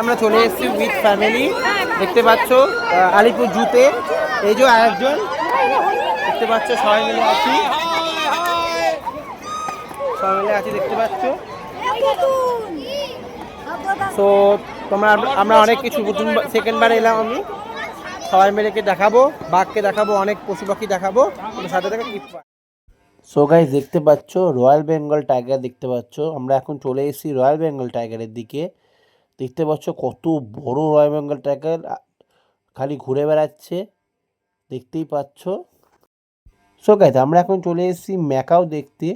আমরা চলে এসেছি উইথ ফ্যামিলি দেখতে পাচ্ছ আলিপুর জুতে। এই যে আরেকজন। দেখতে পাচ্ছ, সবাই মিলে আছি। সবাই মিলে আছি, দেখতে পাচ্ছ। তো তোমরা, আমরা অনেক কিছু প্রথম সেকেন্ড বার এলাম আমি। সবাই মিলেকে দেখাবো, বাঘকে দেখাবো, অনেক পশু পাখি দেখাবো। সাথে থেকে টিপ সো গাইজ দেখতে পাচ্ছ রয়্যাল বেঙ্গল টাইগার দেখতে পাচ্ছ। আমরা এখন চলে এসেছি রয়্যাল বেঙ্গল টাইগারের দিকে। দেখতে পাচ্ছ কত বড় রয়্যাল বেঙ্গল টাইগার খালি ঘুরে বেড়াচ্ছে। দেখতেই পাচ্ছ। সো গাইজ আমরা এখন চলে এসেছি ম্যাকাও দেখতে।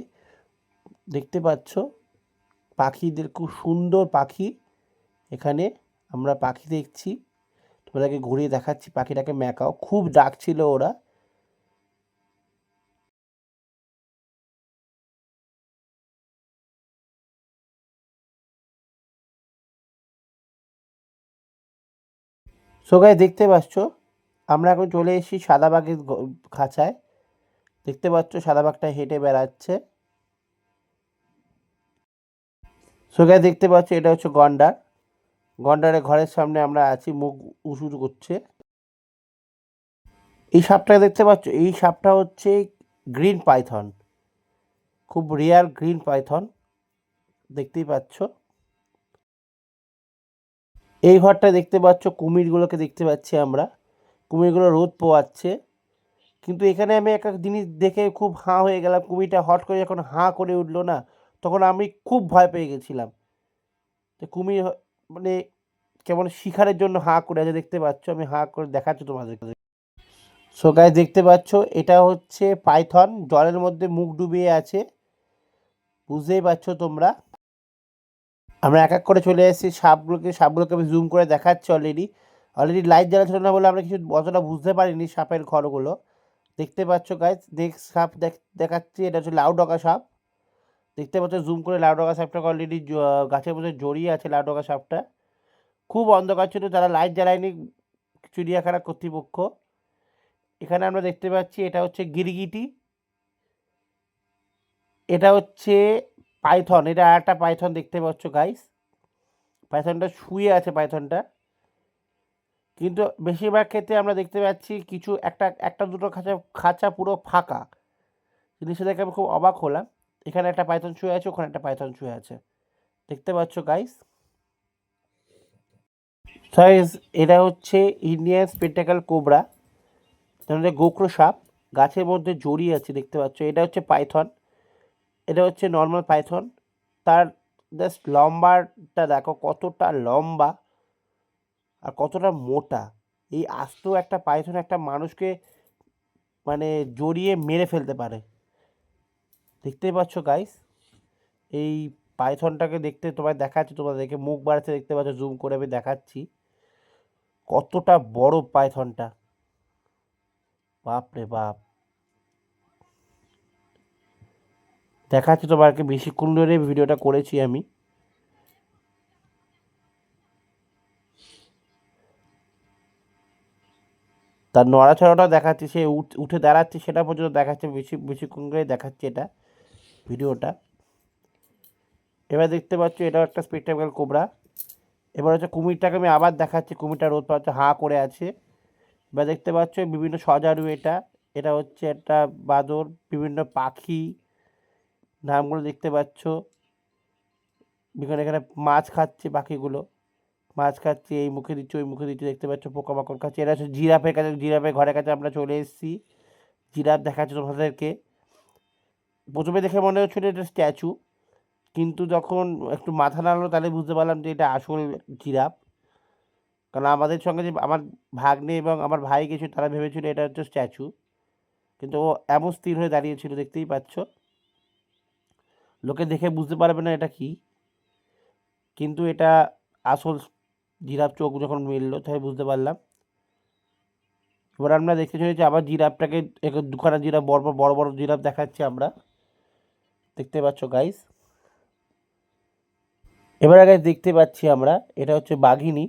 দেখতে পাচ্ছ, পাখিদের খুব সুন্দর পাখি। এখানে আমরা পাখি দেখছি। তোমাদেরকে ঘুরিয়ে দেখাচ্ছি পাখিটাকে ম্যাকাও খুব ডাকছিল ওরা। সো গাইজ দেখতে পাচ্ছ, আমরা এখন চলে এসেছি সাদা বাঘের গ- খাঁচায়। দেখতে পাচ্ছ সাদা বাঘটা হেঁটে বেড়াচ্ছে। সো গাইজ দেখতে পাচ্ছ, এটা হচ্ছে গন্ডার। গন্ডারের ঘরের সামনে আমরা আছি, মুখ উঁচু করছে। এই সাপটা দেখতে পাচ্ছ, এই সাপটা হচ্ছে গ্রিন পাইথন। খুব রেয়ার গ্রিন পাইথন। দেখতেই পাচ্ছ। এই ঘরটা দেখতে পাচ্ছ, কুমিরগুলোকে দেখতে পাচ্ছি আমরা। কুমিরগুলো রোদ পোয়াচ্ছে। কিন্তু এখানে আমি এক এক জিনিস দেখে খুব হাঁ হয়ে গেলাম। কুমিরটা হট করে যখন হাঁ করে উঠল না, তখন আমি খুব ভয় পেয়ে গেছিলাম। তো কুমির মানে কেমন শিকারের জন্য হাঁ করে আছে দেখতে পাচ্ছ, আমি হাঁ করে দেখাচ্ছি তোমাদেরকে। সো গাইস দেখতে পাচ্ছ, এটা হচ্ছে পাইথন। জলের মধ্যে মুখ ডুবিয়ে আছে। বুঝতেই পারছ তোমরা। আমরা এক এক করে চলে এসেছি। সাপগুলোকে সাপগুলোকে আমি জুম করে দেখাচ্ছি অলরেডি অলরেডি লাইট জ্বালা ছিল না বলে আমরা কিছু অতটা বুঝতে পারিনি সাপের ঘরগুলো। দেখতে পাচ্ছ গাইজ দেখ, সাপ দেখ- দেখাচ্ছি, এটা হচ্ছে লাউডকা সাপ। দেখতে পাচ্ছ জুম করে লাউডকা সাপটাকে অলরেডি গাছের মধ্যে জড়িয়ে আছে লাউডকা সাপটা। খুব অন্ধকার ছিল, তারা লাইট জ্বালায়নি চিড়িয়াখানা কর্তৃপক্ষ। এখানে আমরা দেখতে পাচ্ছি, এটা হচ্ছে গিরগিটি। এটা হচ্ছে পাইথন, এটা আর একটা পাইথন দেখতে পাচ্ছ গাইস পাইথনটা শুয়ে আছে, পাইথনটা। কিন্তু বেশিরভাগ ক্ষেত্রে আমরা দেখতে পাচ্ছি কিছু, একটা একটা দুটো খাঁচা খাঁচা পুরো ফাঁকা। জিনিসটা দেখে আমি খুব অবাক হলাম। এখানে একটা পাইথন শুয়ে আছে, ওখানে একটা পাইথন শুয়ে আছে। দেখতে পাচ্ছ গাইস সাইজ এটা হচ্ছে ইন্ডিয়ান স্পেটাকাল কোবরা গোকরো সাপ, গাছের মধ্যে জড়িয়ে আছে, দেখতে পাচ্ছ। এটা হচ্ছে পাইথন। এটা হচ্ছে নর্মাল পাইথন তার জাস্ট লম্বাটা দেখো কতটা লম্বা আর কতটা মোটা। এই আস্ত একটা পাইথন একটা মানুষকে মানে জড়িয়ে মেরে ফেলতে পারে। দেখতেই পাচ্ছ গাইস এই পাইথনটাকে দেখতে তোমায় দেখাচ্ছি, তোমাদেরকে মুখ বাড়াতে দেখতে পাচ্ছ জুম করে আমি দেখাচ্ছি। কতটা বড় পাইথনটা বাপ রে বাপ। দেখাচ্ছি তোমাকে বেশিক্ষণ ধরে ভিডিওটা করেছি আমি। তার নড়াচড়াটাও দেখাচ্ছি, সে উঠ- উঠে দাঁড়াচ্ছে, সেটা পর্যন্ত দেখাচ্ছে, বেশি, বেশিক্ষণ করে দেখাচ্ছে এটা, ভিডিওটা। এবার দেখতে পাচ্ছ, এটাও একটা স্পেকটাকেল কোবরা এবার হচ্ছে কুমিরটাকে আমি আবার দেখাচ্ছি, কুমিরটা রোদ পাচ্ছ, হাঁ করে আছে। এবার দেখতে পাচ্ছ, বিভিন্ন সজারু এটা এটা হচ্ছে একটা বাদর, বিভিন্ন পাখি নামগুলো দেখতে পাচ্ছ। এখানে এখানে মাছ খাচ্ছে পাখিগুলো মাছ খাচ্ছে, এই মুখে দিচ্ছে, ওই মুখে দিচ্ছে, দেখতে পাচ্ছ, পোকামাকড় খাচ্ছে। এরা হচ্ছে জিরাফের কাছে, জিরাফের ঘরের কাছে আমরা চলে এসেছি। জিরাফ দেখাচ্ছে তোমাদেরকে। প্রথমে দেখে মনে হচ্ছিল এটা স্ট্যাচু। কিন্তু যখন একটু মাথা নাড়লো, তাহলে বুঝতে পারলাম যে এটা আসল জিরাফ। কারণ আমাদের সঙ্গে যে আমার ভাগ্নে এবং আমার ভাই গেছিল তারা ভেবেছিল এটা হচ্ছে স্ট্যাচু। কিন্তু ও এমন স্থির হয়ে দাঁড়িয়েছিল দেখতেই পাচ্ছ। লোকে দেখে বুঝতে পারবে না এটা কি। কিন্তু এটা আসল জিরাফ চোখ যখন মিললো, তাই বুঝতে পারলাম। এবার আমরা দেখতে চলেছি আবার জিরাফটাকে দুখানা জিরাফ, বড় বড় বড় বড় জিরাফ দেখাচ্ছি আমরা। দেখতে পাচ্ছ গাইস এবার আগে দেখতে পাচ্ছি আমরা, এটা হচ্ছে বাঘিনী।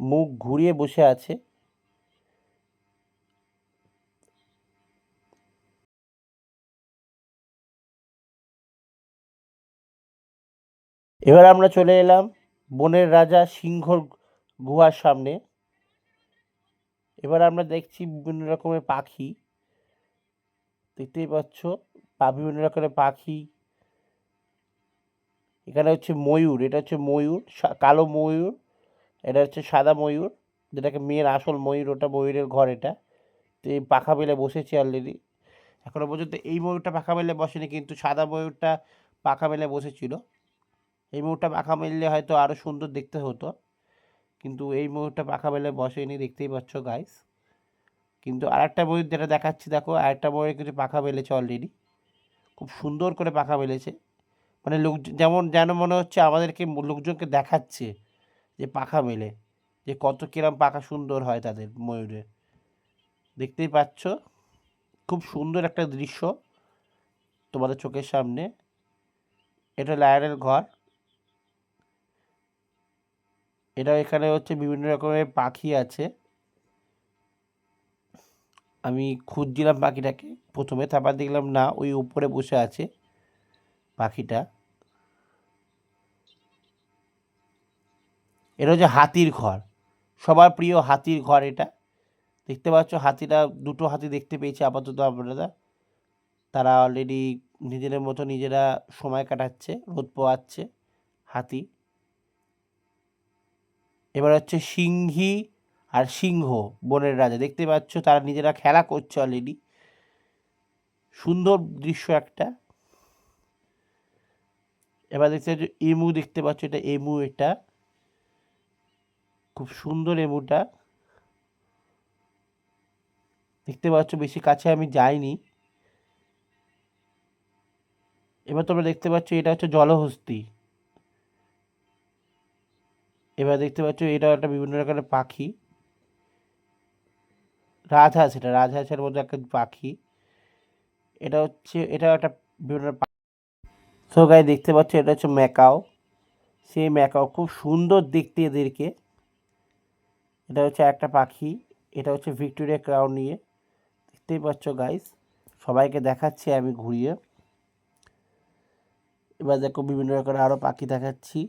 মুখ ঘুরিয়ে বসে আছে। এবার আমরা চলে এলাম বনের রাজা সিংহর গুহার সামনে। এবার আমরা দেখছি বিভিন্ন রকমের পাখি। দেখতেই পাচ্ছ বিভিন্ন রকমের পাখি। এখানে হচ্ছে ময়ূর, এটা হচ্ছে ময়ূর কালো ময়ূর, এটা হচ্ছে সাদা ময়ূর, যেটাকে মেয়ের আসল ময়ূর, ওটা ময়ূরের ঘর এটা। তো এই পাখা মেলে বসেছে অলরেডি এখনও পর্যন্ত এই ময়ূরটা পাখা মেলে বসেনি, কিন্তু সাদা ময়ূরটা পাখা মেলে বসেছিল। এই ময়ূরটা পাখা মেললে হয়তো আরও সুন্দর দেখতে হতো। কিন্তু এই ময়ূরটা পাখা মেলে বসেনি দেখতেই পাচ্ছ গাইস কিন্তু আরেকটা ময়ূর যেটা দেখাচ্ছি, দেখো, আরেকটা ময়ূর কিছু পাখা মেলেছে অলরেডি খুব সুন্দর করে পাখা মেলেছে। মানে লোক, যেমন, যেন মনে হচ্ছে আমাদেরকে লোকজনকে দেখাচ্ছে যে পাখা মেলে, যে কত কিরম পাখা সুন্দর হয় তাদের ময়ূরের দেখতেই পাচ্ছ, খুব সুন্দর একটা দৃশ্য তোমাদের চোখের সামনে। এটা লায়নের ঘর। এটা এখানে হচ্ছে বিভিন্ন রকমের পাখি আছে। আমি খুঁজছিলাম পাখিটাকে। প্রথমে তারপর দেখলাম, না, ওই উপরে বসে আছে পাখিটা। এটা হচ্ছে হাতির ঘর। সবার প্রিয় হাতির ঘর এটা। দেখতে পাচ্ছ হাতিটা দুটো হাতি দেখতে পেয়েছি আপাতত আপনারা। তারা অলরেডি নিজেদের মতো নিজেরা সময় কাটাচ্ছে, রোদ পোয়াচ্ছে হাতি। এবার হচ্ছে সিংহী আর সিংহ, বনের রাজা। দেখতে পাচ্ছ, তারা নিজেরা খেলা করছে অলরেডি সুন্দর দৃশ্য একটা। এবার দেখতে পাচ্ছ, এমু দেখতে পাচ্ছ, এটা এমু, এটা খুব সুন্দর এমুটা। দেখতে পাচ্ছ, বেশি কাছে আমি যাইনি। এবার তোমরা দেখতে পাচ্ছ, এটা হচ্ছে জলহস্তি। এবার দেখতে পাচ্ছ এটা একটা বিভিন্ন রকমের পাখি। রাজহাঁস এটা, রাজহাঁসের মধ্যে একটা পাখি। এটা হচ্ছে এটা একটা বিভিন্ন সো গাই দেখতে পাচ্ছ এটা হচ্ছে ম্যাকাও। সেই ম্যাকাও খুব সুন্দর দেখতে এদেরকে। এটা হচ্ছে একটা পাখি, এটা হচ্ছে ভিক্টোরিয়া ক্রাউন নিয়ে। দেখতেই পাচ্ছ গাইস সবাইকে দেখাচ্ছি আমি ঘুরিয়ে। এবার দেখো বিভিন্ন রকমের আরও পাখি দেখাচ্ছি।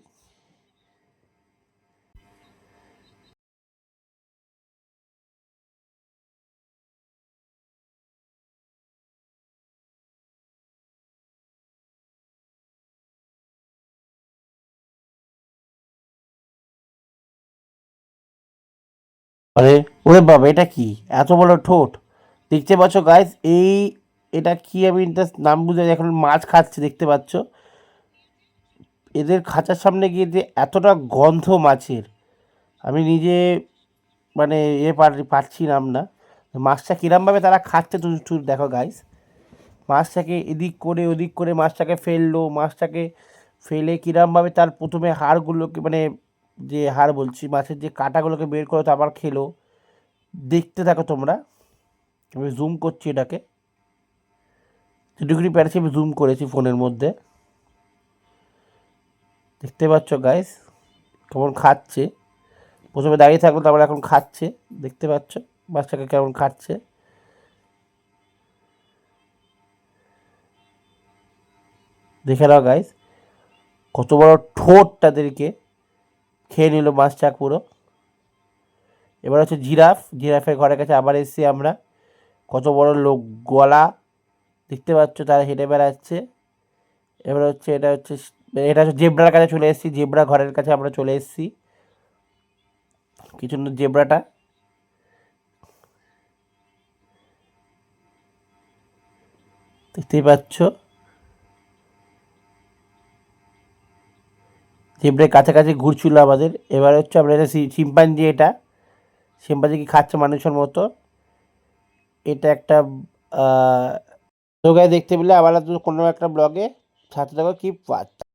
আরে, ওরে বাবা, এটা কি? এত বড় ঠোঁট। দেখতে পাচ্ছ গাইস এই, এটা কি আমি এটা নাম বুঝে এখন মাছ খাচ্ছে, দেখতে পাচ্ছ? এদের খাঁচার সামনে গিয়ে যে এতটা গন্ধ মাছের, আমি নিজে মানে এ পার, পারছি নাম না। মাছটা কিরমভাবে তারা খাচ্ছে একটু দেখো গাইস মাছটাকে এদিক করে, ওদিক করে মাছটাকে ফেলল। মাছটাকে ফেলে কিরমভাবে তার প্রথমে হাড়গুলোকে মানে যে হাড় বলছি মাছের যে কাঁটাগুলোকে বের করে তো আবার খেলো। দেখতে থাকো তোমরা। আমি জুম করছি এটাকে। যেটুকুনি পেরেছি আমি জুম করেছি ফোনের মধ্যে। দেখতে পাচ্ছ গাইস কেমন খাচ্ছে। প্রথমে দাঁড়িয়ে থাকল, তারপর এখন খাচ্ছে। দেখতে পাচ্ছ বাচ্চাকে কেমন খাচ্ছে। দেখে নাও গাইস কত বড় ঠোঁট তাদেরকে খেয়ে নিল মাছটা পুরো। এবার হচ্ছে জিরাফ, জিরাফের ঘরের কাছে আবার এসেছি আমরা। কত বড় লোক, গলা। দেখতে পাচ্ছ তারা হেঁটে বেড়াচ্ছে। এবার হচ্ছে এটা হচ্ছে এটা হচ্ছে জেব্রার কাছে চলে এসেছি। জেব্রা ঘরের কাছে আমরা চলে এসেছি। কিছু জেব্রাটা। দেখতেই পাচ্ছ। জেব্রের কাছাকাছি ঘুরছিল আমাদের। এবার হচ্ছে আমরা এটা শিম্পাঞ্জি এটা। শিম্পাঞ্জি কি খাচ্ছে মানুষের মতো। এটা একটা তো দেখতে পেলে আবার কোনো একটা ব্লগে। সাথে থাকো কি